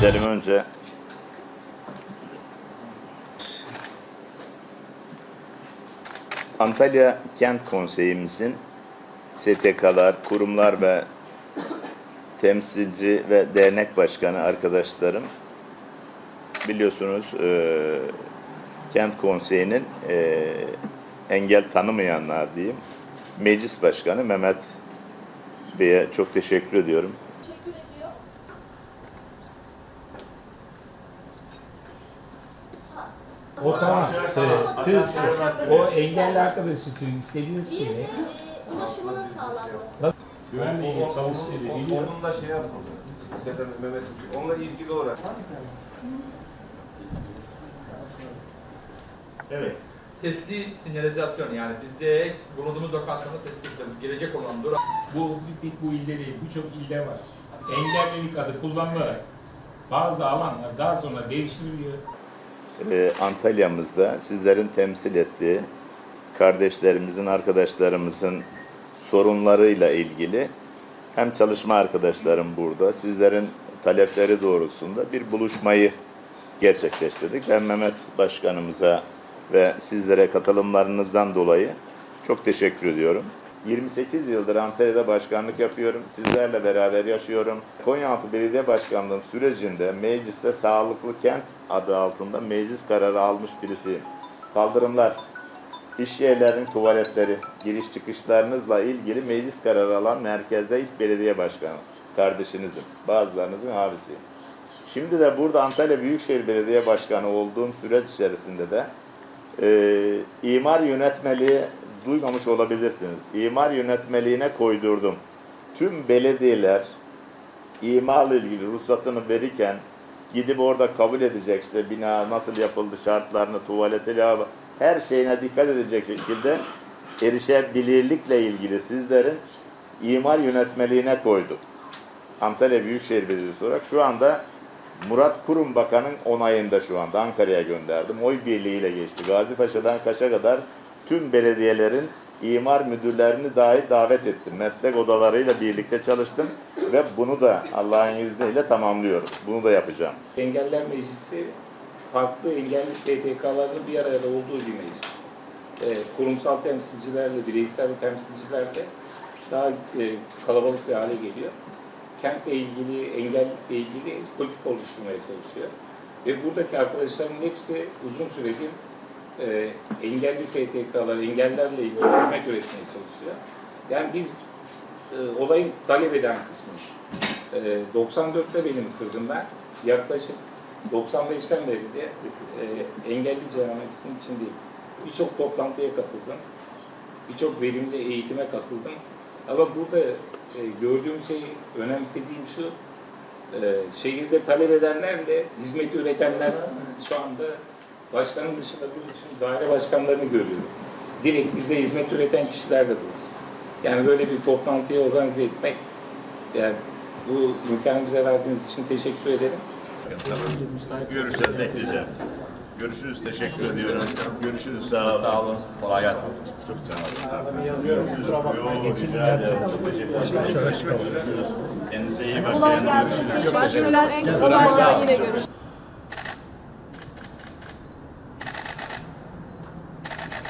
gidelim önce. Antalya Kent Konseyimizin STK'lar, kurumlar ve temsilci ve dernek başkanı arkadaşlarım biliyorsunuz e, Kent Konseyi'nin e, engel tanımayanlar diyeyim meclis başkanı Mehmet Bey'e çok teşekkür ediyorum. Teşekkür ediyor. O tamam. Evet. O engelli arkadaş için istediğiniz Bir de gibi e, ulaşımının sağlanması. güvenliğe çalıştığını biliyor. Onun da şey yapmadı. Sefer Mehmet Onunla ilgili olarak. Evet. Sesli sinyalizasyon yani bizde bulunduğumuz lokasyonda sesli sinyalizasyon. Gelecek olan durak Bu bir tek bu ilde değil, birçok ilde var. Engellilik adı kullanılarak bazı alanlar daha sonra devşiriliyor. Ee, Antalya'mızda sizlerin temsil ettiği kardeşlerimizin, arkadaşlarımızın sorunlarıyla ilgili hem çalışma arkadaşlarım burada, sizlerin talepleri doğrultusunda bir buluşmayı gerçekleştirdik. Ben Mehmet Başkanımıza ve sizlere katılımlarınızdan dolayı çok teşekkür ediyorum. 28 yıldır Antalya'da başkanlık yapıyorum. Sizlerle beraber yaşıyorum. Konyaaltı Belediye Başkanlığı sürecinde mecliste Sağlıklı Kent adı altında meclis kararı almış birisiyim. Kaldırımlar, iş yerlerinin tuvaletleri, giriş çıkışlarınızla ilgili meclis kararı alan merkezde ilk belediye başkanı. Kardeşinizim, bazılarınızın abisiyim. Şimdi de burada Antalya Büyükşehir Belediye Başkanı olduğum süreç içerisinde de e, imar yönetmeliği duymamış olabilirsiniz. İmar yönetmeliğine koydurdum. Tüm belediyeler imarla ilgili ruhsatını verirken gidip orada kabul edecekse bina nasıl yapıldı şartlarını, tuvaleti, her şeyine dikkat edecek şekilde erişebilirlikle ilgili sizlerin imar yönetmeliğine koyduk. Antalya Büyükşehir Belediyesi olarak şu anda Murat Kurum Bakan'ın onayında şu anda Ankara'ya gönderdim. Oy birliğiyle geçti. Gazi Paşa'dan Kaş'a kadar tüm belediyelerin imar müdürlerini dahi davet ettim. Meslek odalarıyla birlikte çalıştım ve bunu da Allah'ın izniyle tamamlıyorum. Bunu da yapacağım. Engeller Meclisi farklı engelli STK'ların bir arada olduğu bir meclis. Ee, kurumsal temsilcilerle, bireysel temsilcilerle daha e, kalabalık bir hale geliyor. Kentle ilgili, engellilikle ilgili politik oluşturmaya çalışıyor. Ve buradaki arkadaşların hepsi uzun süredir e, engelli STK'lar, engellerle ilgili hizmet üretmeye çalışıyor. Yani biz e, olayın talep eden kısmıyız. E, 94'te benim ben. Yaklaşık 95'ten beri de e, engelli camiasının içindeyim. Birçok toplantıya katıldım. Birçok verimli eğitime katıldım. Ama burada e, gördüğüm şey, önemsediğim şu, e, şehirde talep edenlerle hizmeti üretenler şu anda başkanın dışında bu için daire başkanlarını görüyorum. Direkt bize hizmet üreten kişiler de bu. Yani böyle bir toplantıyı organize etmek, yani bu imkanı bize verdiğiniz için teşekkür ederim. Görüşeceğiz, bekleyeceğim. Görüşürüz, teşekkür ediyorum. Görüşürüz, sağ olun. sağ olun, kolay gelsin. Çok sağ olun. Görüşürüz. Yok, rica ederim. Çok teşekkür ederim. Görüşürüz. Kendinize iyi bakın. Kolay gelsin. Teşekkürler. En kısa zamanda yine görüşürüz.